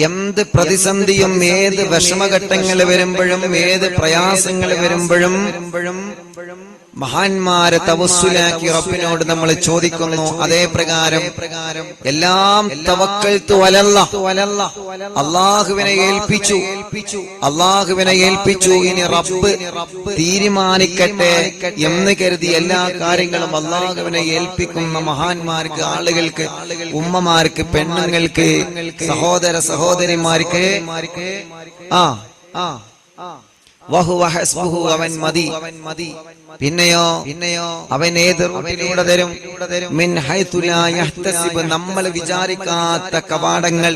എന്ത് പ്രതിസന്ധിയും ഏത് വിഷമഘട്ടങ്ങൾ വരുമ്പോഴും ഏത് പ്രയാസങ്ങൾ വരുമ്പോഴും മഹാന്മാരെ തവസ്സുലാക്കി റബ്ബിനോട് നമ്മൾ ചോദിക്കുന്നു. അതേ പ്രകാരം എല്ലാം തവക്കൽത്തു വലല്ല. അള്ളാഹുവിനെ ഏൽപ്പിച്ചു. അള്ളാഹുവിനെ ഏൽപ്പിച്ചു ഇനി റബ്ബ് തീരുമാനിക്കട്ടെ എന്ന് കരുതി എല്ലാ കാര്യങ്ങളും അള്ളാഹുവിനെ ഏൽപ്പിക്കുന്ന മഹാന്മാർക്ക് ആളുകൾക്ക് ഉമ്മമാർക്ക് പെണ്ണുങ്ങൾക്ക് സഹോദര സഹോദരിമാർക്ക് ആ ആ. ഹസ്ബുഹു അവൻ മതി. പിന്നെയോ പിന്നെയോ അവൻ ഏത് റൂട്ടിലൂടെ തരും? നമ്മൾ വിചാരിക്കാത്ത കവാടങ്ങൾ.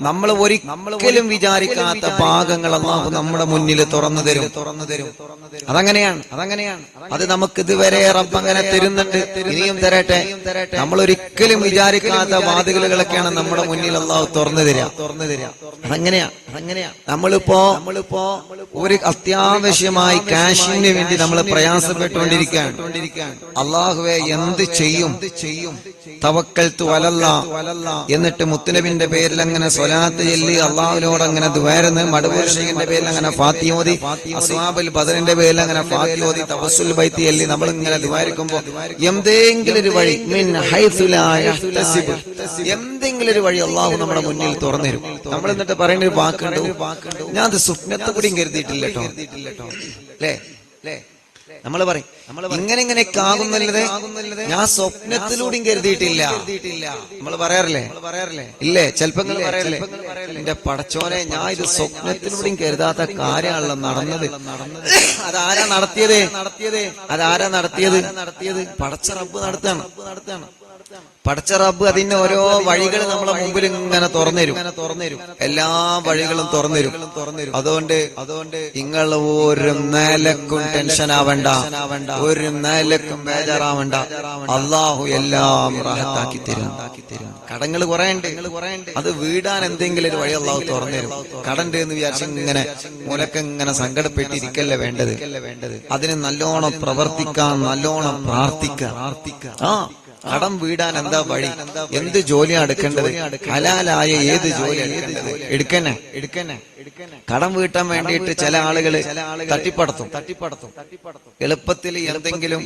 നമ്മൾ ഒരിക്കലും വിചാരിക്കാത്ത ഭാഗങ്ങൾ അള്ളാഹു നമ്മുടെ മുന്നിൽ തുറന്നു തരും. തുറന്നു തരും അതങ്ങനെയാണ്. അതങ്ങനെയാണ് അത് നമുക്ക് ഇതുവരെ റബ്ബ് അങ്ങനെ തരുന്നുണ്ട്. ഇനിയും തരട്ടെ. നമ്മൾ ഒരിക്കലും വിചാരിക്കാത്ത വാതിലുകളൊക്കെയാണ് നമ്മുടെ മുന്നിൽ അള്ളാഹു തുറന്നു തരിക. തുറന്നു തരിക അതങ്ങനെയാ. അതങ്ങനെയാ നമ്മളിപ്പോ നമ്മളിപ്പോ ഒരു അത്യാവശ്യമായി കാശിന് വേണ്ടി നമ്മൾ പ്രയാസപ്പെട്ടുകൊണ്ടിരിക്കുകയാണ്. അള്ളാഹുവെ എന്ത് ചെയ്യും? തവക്കൽത്തു വലല്ല. എന്നിട്ട് മുത്തുനബിന്റെ പേരിൽ അങ്ങനെ സ്വലാത്ത് ചെല്ലി അള്ളാഹുവിനോട് അങ്ങനെ ദ്വാരന്ന് മടവൂർ പേരിൽ അങ്ങനെ ഫാത്തിയോതി അസ്വാബുൽ ബദറിന്റെ പേരിൽ അങ്ങനെ ഫാത്തിയോതി തപസ്സുൽ ബൈത്തി ചെല്ലി നമ്മൾ ഇങ്ങനെ ദ്വാരിക്കുമ്പോ എന്തെങ്കിലും ഒരു വഴി മിൻ. എന്തെങ്കിലും ഒരു വഴി അള്ളാഹു നമ്മുടെ മുന്നിൽ തുറന്നിരും നമ്മൾ എന്നിട്ട് പറയുന്ന ഒരു വാക്കുണ്ട് ഞാൻ അത് സ്വപ്നത്തെ കൂടിയും കരുതിയിട്ടില്ല കേട്ടോ. അല്ലേ നമ്മൾ പറയും ഇങ്ങനെ ഇങ്ങനെയൊക്കെ ആകുന്നല്ലത് ഞാൻ സ്വപ്നത്തിലൂടെയും കരുതിയിട്ടില്ല. നമ്മൾ പറയാറില്ലേ? പറയാറില്ലേ? ഇല്ലേ? ചെലപ്പോ പറയാറില്ലേ എന്റെ പടച്ചോനെ ഞാൻ ഇത് സ്വപ്നത്തിലൂടെയും കരുതാത്ത കാര്യമാണല്ലോ നടന്നത്. അതാരാ നടത്തിയത്? നടത്തിയത്? അതാരാ നടത്തിയത്? നടത്തിയത്? പടച്ച റബ്ബ് നടത്താണ് നടത്താണ് പടച്ച റബ്ബ് അതിന്റെ ഓരോ വഴികൾ നമ്മളെ മുമ്പിൽ ഇങ്ങനെ തുറന്നുതരും തുറന്നുതരും എല്ലാ വഴികളും തുറന്നുതരും തുറന്നുതരും അതുകൊണ്ട് അതുകൊണ്ട് നിങ്ങൾ ഒരു നിലക്കും ടെൻഷൻ ആവണ്ട. ഒരു നിലക്കും ബേജാറാവണ്ട. അള്ളാഹു എല്ലാം റഹത്താക്കി തരും. കടങ്ങൾ കുറെ ഉണ്ട്. അത് വീടാൻ എന്തെങ്കിലും ഒരു വഴി അള്ളാഹു തുറന്നുതരും കടണ്ട് എന്ന് വിചാരിച്ച് ഇങ്ങനെ മുലക്ക ഇങ്ങനെ സങ്കടപ്പെട്ടിരിക്കല്ലേ വേണ്ടത്? അതിന് നല്ലോണം പ്രവർത്തിക്കാം നല്ലോണം പ്രാർത്ഥിക്കാം. ആ. കടം വീടാൻ എന്താ വഴി? എന്ത് ജോലിയാണ് എടുക്കേണ്ടത്? ഹലാലായ ഏത് ജോലി എടുക്കന്നെ എടുക്കന്നെ. കടം വീട്ടാൻ വേണ്ടിയിട്ട് ചില ആളുകൾ തട്ടിപ്പടത്തും. തട്ടിപ്പടത്തും എളുപ്പത്തിൽ എന്തെങ്കിലും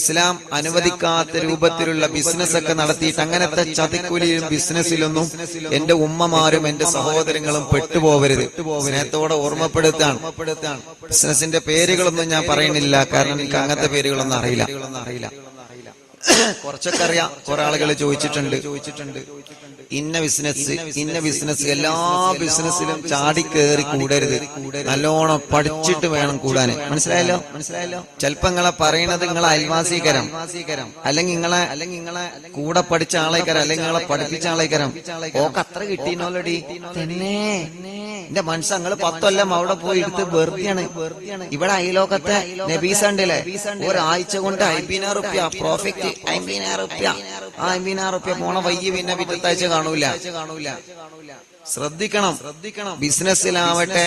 ഇസ്ലാം അനുവദിക്കാത്ത രൂപത്തിലുള്ള ബിസിനസ് ഒക്കെ നടത്തിയിട്ട് അങ്ങനത്തെ ചതിക്കുലിയും ബിസിനസ്സിലൊന്നും എന്റെ ഉമ്മമാരും എന്റെ സഹോദരങ്ങളും പെട്ടുപോകരുത് സ്നേഹത്തോടെ ഓർമ്മപ്പെടുത്താണ്. ബിസിനസിന്റെ പേരുകളൊന്നും ഞാൻ പറയുന്നില്ല. കാരണം എനിക്ക് അങ്ങനത്തെ പേരുകളൊന്നും അറിയില്ല അറിയില്ല. കുറച്ചൊക്കെ അറിയാം. കുറെ ആളുകൾ ചോദിച്ചിട്ടുണ്ട്. ചോദിച്ചിട്ടുണ്ട് ഇന്ന ബിസിനസ് ഇന്ന ബിസിനസ് എല്ലാ ബിസിനസ്സിലും ചാടി കയറി കൂടരുത്. നല്ലോണം പഠിച്ചിട്ട് വേണം കൂടാൻ മനസ്സിലായല്ലോ? മനസ്സിലായല്ലോ? ചിലപ്പോ നിങ്ങളെ പറയണത് നിങ്ങളെ അയൽവാസീകരം അല്ലെങ്കിൽ നിങ്ങളെ അല്ലെങ്കിൽ നിങ്ങളെ കൂടെ പഠിച്ച ആളേക്കരം. അല്ലെങ്കിൽ നിങ്ങളെ പഠിപ്പിച്ച ആളേക്കരം. ഓക്ക് അത്ര കിട്ടീനോലടി തന്നെ. എന്റെ മനസ്സ് നിങ്ങൾ പത്തൊല്ലം അവിടെ പോയി എടുത്ത് വെറുതെയാണ്. ഇവിടെ അയലോക്കത്തെ നബീസ ഉണ്ടല്ലേ ഒരാഴ്ച കൊണ്ട് അയ്പതിനായിരം റുപ്യ പ്രോഫിറ്റ് റുപ്യ ആ അയ്പതിനായിരം റുപ്യ പോണ വയ്യ പിന്നെ പിറ്റത്താഴ്ച കാണൂല. കാണൂല ശ്രദ്ധിക്കണം. ശ്രദ്ധിക്കണം ബിസിനസ്സിലാവട്ടെ.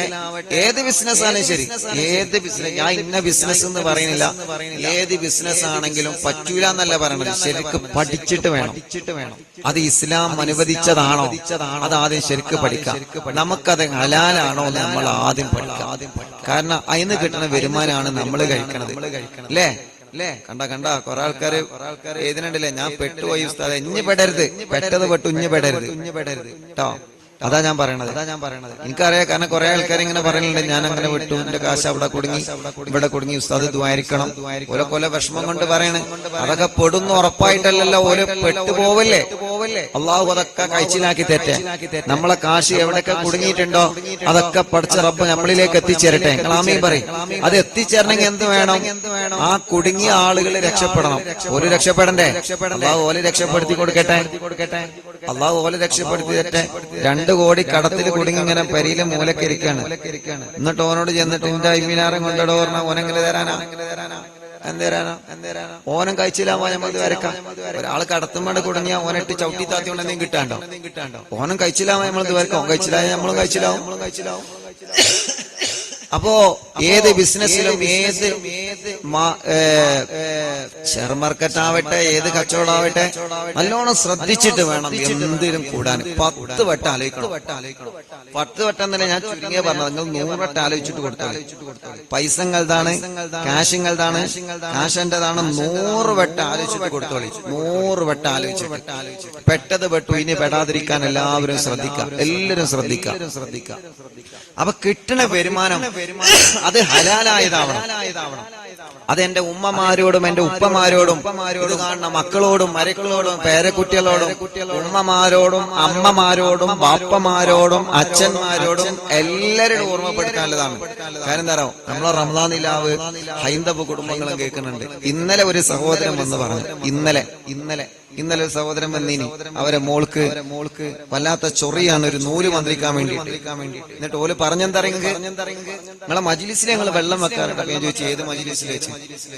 ഏത് ബിസിനസ് ആണ് ശരി. ഏത് ബിസിനസ് ഞാൻ ഇന്ന ബിസിനസ് എന്ന് പറയുന്നില്ല. ഏത് ബിസിനസ് ആണെങ്കിലും പറ്റൂല എന്നല്ല പറയണത്. ശരിക്ക് പഠിച്ചിട്ട് വേണം. വേണം അത് ഇസ്ലാം അനുവദിച്ചതാണോ? അത് ആദ്യം ശരിക്ക് പഠിക്കാം. നമുക്കത് ഹലാലാണോ നമ്മൾ ആദ്യം പഠിക്കാം. കാരണം അതിന് കിട്ടുന്ന വരുമാനമാണ് നമ്മൾ കഴിക്കണത്. അല്ലേ? അല്ലേ? കണ്ട കണ്ട കൊറേ ആൾക്കാര് ഏതിനുണ്ടല്ലേ ഞാൻ പെട്ടുപോയി ഉസ്താദെ. ഇഞ്ഞ് പെടരുത്. പെട്ടത് പെട്ടു ഇഞ്ഞ് പെടരുത്. ഇഞ്ഞ് പെടരുത്. കേട്ടോ അതാ ഞാൻ പറയണത്. അതാ ഞാൻ പറയണത്. എനിക്കറിയാം കാരണം കുറെ ആൾക്കാർ ഇങ്ങനെ പറയുന്നുണ്ട് ഞാൻ അങ്ങനെ വിട്ടു എന്റെ കാശ് അവിടെ കുടുങ്ങി ഇവിടെ കുടുങ്ങി ഉസ്താദ് ദ്വാരിക്കണം ഓരോ കൊല വിഷമം കൊണ്ട് പറയണേ. അതൊക്കെ പെടുന്നു ഉറപ്പായിട്ടല്ലല്ലോ ഓരോ പെട്ടുപോവല്ലേ? അള്ളാഹു അതൊക്കെ കഴിച്ചിലാക്കി തെറ്റേ. നമ്മളെ കാശ് എവിടെയൊക്കെ കുടുങ്ങിയിട്ടുണ്ടോ അതൊക്കെ പഠിച്ച റബ്ബ് നമ്മളിലേക്ക് എത്തിച്ചേരട്ടെ. ങ്ങളാമീൻ പറയും അത് എത്തിച്ചേരണമെങ്കിൽ എന്ത് വേണം? ആ കുടുങ്ങിയ ആളുകൾ രക്ഷപ്പെടണം. ഒരു രക്ഷപ്പെടണ്ടേ? അള്ളാഹു ഓലെ രക്ഷപ്പെടുത്തി കൊടുക്കട്ടെ. അള്ളാഹു ഓലെ രക്ഷപ്പെടുത്തി തരട്ടെ രണ്ട് കോടി കടത്തിൽ കുടുങ്ങി ഇങ്ങനെ പരിയിലെ മൂലക്കരിക്കാണ്. എന്നിട്ട് ഓനോട് ചെന്നിട്ട് എന്റെ അയ്മിനാറും കൊണ്ടോ പറഞ്ഞ ഓനെങ്ങനെ തരാനാ? എന്തേരാനോ എന്തേരാനോ ഓനം കഴിച്ചില്ലാമോ നമുക്ക് വരക്കാം ഒരാൾ കടത്തുമ്പോൾ കുടുങ്ങിയ ഓനിട്ട് ചവിട്ടി താത്തി കൊണ്ട് എന്തെങ്കിലും കിട്ടാണ്ടോ? ഓനം കഴിച്ചില്ലാമോ നമ്മൾ വരക്കാം ഓൻ കഴിച്ചില്ലായ നമ്മളും കഴിച്ചില്ലാവും നമ്മളും കഴിച്ചില്ലാവും. അപ്പോ ഏത് ബിസിനസ്സിലും ഏത് ഷെയർ മാർക്കറ്റ് ആവട്ടെ ഏത് കച്ചവടമാവട്ടെ നല്ലോണം ശ്രദ്ധിച്ചിട്ട് വേണം എന്തിനും കൂടാൻ. പത്ത് വട്ടം ആലോചിക്കണം. പത്ത് വട്ടം തന്നെ ഞാൻ ചുരുങ്ങിയ പറഞ്ഞത്. നിങ്ങൾ നൂറ് വട്ടം ആലോചിച്ചിട്ട് കൊടുത്താൽ പൈസ നിങ്ങളതാണ് കാശ് പൈസങ്ങളതാണ് കാശ് എന്റേതാണ് നൂറ് വട്ടം ആലോചിച്ചിട്ട് കൊടുത്തോളി. നൂറ് വട്ടം ആലോചിച്ചിട്ട്. പെട്ടത് പെട്ടു ഇനി പെടാതിരിക്കാൻ എല്ലാവരും ശ്രദ്ധിക്കാം. എല്ലാവരും ശ്രദ്ധിക്കാം. ശ്രദ്ധിക്കാം. അപ്പൊ കിട്ടണ വരുമാനം അത് ഹലാലായതാവണം. അത് എന്റെ ഉമ്മമാരോടും എന്റെ ഉപ്പമാരോടും ഇത് കാണുന്ന മക്കളോടും മരക്കളോടും പേരക്കുട്ടികളോടും ഉമ്മമാരോടും അമ്മമാരോടും ബാപ്പമാരോടും അച്ഛന്മാരോടും എല്ലാവരോടും ഓർമ്മപ്പെടുത്താനുള്ളതാണ്. കാര്യം എന്താ പറയുക നമ്മളെ റംസാൻ നിലാവ് ഹൈന്ദവ കുടുംബങ്ങളും കേൾക്കുന്നുണ്ട്. ഇന്നലെ ഒരു സഹോദരൻ വന്ന് പറഞ്ഞു ഇന്നലെ ഇന്നലെ. ഇന്നലെ ഒരു സഹോദരൻ വന്നീനി. അവരെ മോൾക്ക് മോൾക്ക് വല്ലാത്ത ചൊറിയാണ് ഒരു നൂൽ മന്ത്രിക്കാൻ വേണ്ടി എന്നിട്ട് ഓൽ പറഞ്ഞെന്തറിയെങ്കിൽ നിങ്ങളെ മജിലിസിൽ ഞങ്ങൾ വെള്ളം വെക്കാറുണ്ട്. ഞാൻ ചോദിച്ചു ഏത് മജിലിസിൽ വെച്ച്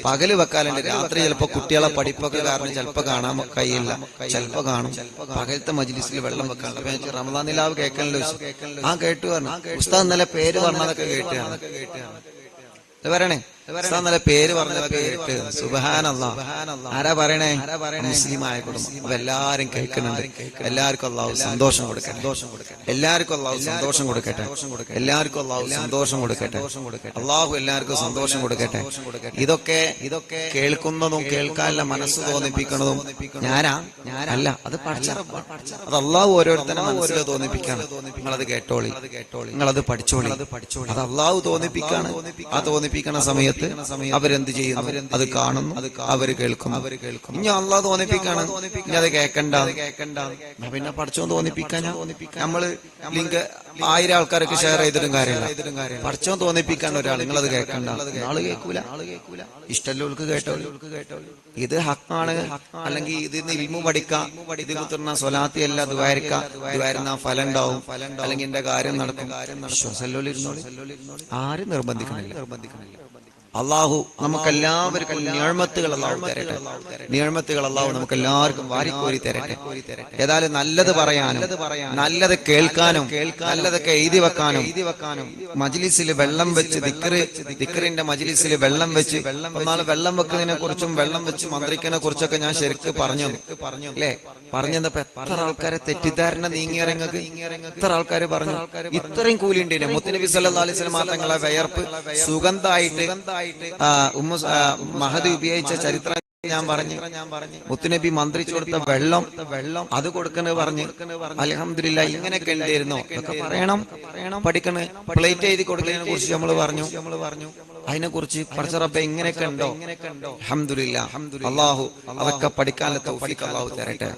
പകൽ വെക്കാറുണ്ട്. രാത്രി ചിലപ്പോ കുട്ടികളെ പഠിപ്പൊക്കെ കാരണം ചിലപ്പോ കാണാൻ കഴിയില്ല. ചിലപ്പോ കാണും. പകലത്തെ മജിലിസിൽ വെള്ളം വെക്കാറുണ്ട്. അപ്പൊ ഞാൻ റമദാൻ നിലാവ് കേൾക്കണല്ലോ. ആ കേട്ടു പറഞ്ഞു. ഉസ്താദ് നല്ല പേര് പറഞ്ഞതൊക്കെ കേട്ടാണ് ഇത് പറയണേ ഉസ്താദ് പേര് പറഞ്ഞതൊക്കെ കേട്ട്. സുബഹാനല്ല. ആരാ പറയണേ? മുസ്ലിം ആയ കുടുംബം. എല്ലാരും കേൾക്കുന്നുണ്ട്. എല്ലാവർക്കും അള്ളാഹു സന്തോഷം കൊടുക്കട്ടെ. ദോഷം കൊടുക്കട്ടെ. എല്ലാവർക്കും അള്ളാഹു സന്തോഷം കൊടുക്കട്ടെ. എല്ലാവർക്കും അള്ളാഹു സന്തോഷം കൊടുക്കട്ടെ. അള്ളാഹു എല്ലാവർക്കും സന്തോഷം കൊടുക്കട്ടെ. ഇതൊക്കെ ഇതൊക്കെ കേൾക്കുന്നതും കേൾക്കാനുള്ള മനസ്സ് തോന്നിപ്പിക്കുന്നതും ഞാനാ? അല്ല അത് പഠിച്ച അത് അള്ളാഹു ഓരോരുത്തരെ മനസ്സിൽ തോന്നിപ്പിക്കാണ്. നിങ്ങളത് കേട്ടോളി. നിങ്ങളത് പഠിച്ചോളി. അത് അള്ളാഹു തോന്നിപ്പിക്കാണ്. ആ തോന്നിപ്പിക്കണ സമയത്ത് അവരെന്ത് ചെയ്യുന്നു? അത് കാണുന്നു അവർ കേൾക്കും അവർ കേൾക്കും ഇനി അള്ളാഹ് തോന്നിപ്പിക്കാണ്. ഇനി അത് കേക്കണ്ട. കേക്കണ്ട പിന്നെ പഠിച്ചോ തോന്നിപ്പിക്കാൻ നമ്മൾ ലിങ്ക് ആയിരം ആൾക്കാർക്ക് ഷെയർ ചെയ്തിട്ടും കാര്യമില്ല. പഠിച്ചോ തോന്നിപ്പിക്കാൻ ഒരാൾ നിങ്ങൾ അത് കേൾക്കണ്ട ആൾ കേൾക്കൂല ആൾ കേൾക്കൂല ഇഷ്ടമുള്ളവർക്ക് കേട്ടോ കേട്ടോ ഇത് ഹക്കാണ്. അല്ലെങ്കിൽ ഇതിന്ന് ഇൽമു പഠിക്കാം. ഇത് സ്വലാത്തി അല്ല ദ്വാരിക്ക. ദ്വാരുന്ന ഫലം ഉണ്ടാവും അല്ലെങ്കിൽ എന്റെ കാര്യം നടക്കും. ആരും നിർബന്ധിക്കണില്ല നിർബന്ധിക്കണില്ല. അള്ളാഹു നമുക്കെല്ലാവർക്കും നിയമത്തുകൾ അള്ളാഹു തരട്ടെ. നിയമത്തുകൾ അള്ളാഹു നമുക്ക് എല്ലാവർക്കും വാരിക്കോരി തരട്ടെ. ഏതായാലും നല്ലത് പറയാനും നല്ലത് കേൾക്കാനും നല്ലതൊക്കെ എഴുതി വെക്കാനും മജിലിസിൽ വെള്ളം വെച്ച് ദിക്കറ് ദിക്കറിന്റെ മജിലിസിൽ വെള്ളം വെച്ച് എന്നാൽ വെള്ളം വെക്കുന്നതിനെ കുറിച്ചും വെള്ളം വെച്ച് മന്ത്രിക്കനെ കുറിച്ചൊക്കെ ഞാൻ ശരിക്ക് പറഞ്ഞു പറഞ്ഞു അല്ലേ? പറഞ്ഞപ്പോ എത്ര ആൾക്കാരെ തെറ്റിദ്ധാരണ നീങ്ങിയിറങ്ങക്ക് എത്ര ആൾക്കാര് പറഞ്ഞു? ഇത്രയും കൂലി ഉണ്ട് മുത്തനബി സല്ലല്ലാഹു അലൈഹി വസല്ലം തങ്ങളെ സുഗന്ധായിട്ട് ഉമ്മ മഹദി ഉപയോഗിച്ച ചരിത്രം ഞാൻ പറഞ്ഞു. മുത്തുനബി മന്ത്രിച്ചു കൊടുത്ത വെള്ളം വെള്ളം അത് കൊടുക്കണ പറഞ്ഞു അലഹമില്ല ഇങ്ങനെയൊക്കെ ഉണ്ടായിരുന്നോ? ഒക്കെ പറയണം. പഠിക്കണ. പ്ലേറ്റ് എഴുതി കൊടുക്കുന്നതിനെ കുറിച്ച് നമ്മൾ പറഞ്ഞു. പറഞ്ഞു അതിനെ കുറിച്ച് പഠിച്ചറപ്പ ഇങ്ങനെയൊക്കെ ഉണ്ടോ? അഹമ്മദില്ല അള്ളാഹു അതൊക്കെ പഠിക്കാനത്തെ അള്ളാഹു തരട്ടെ.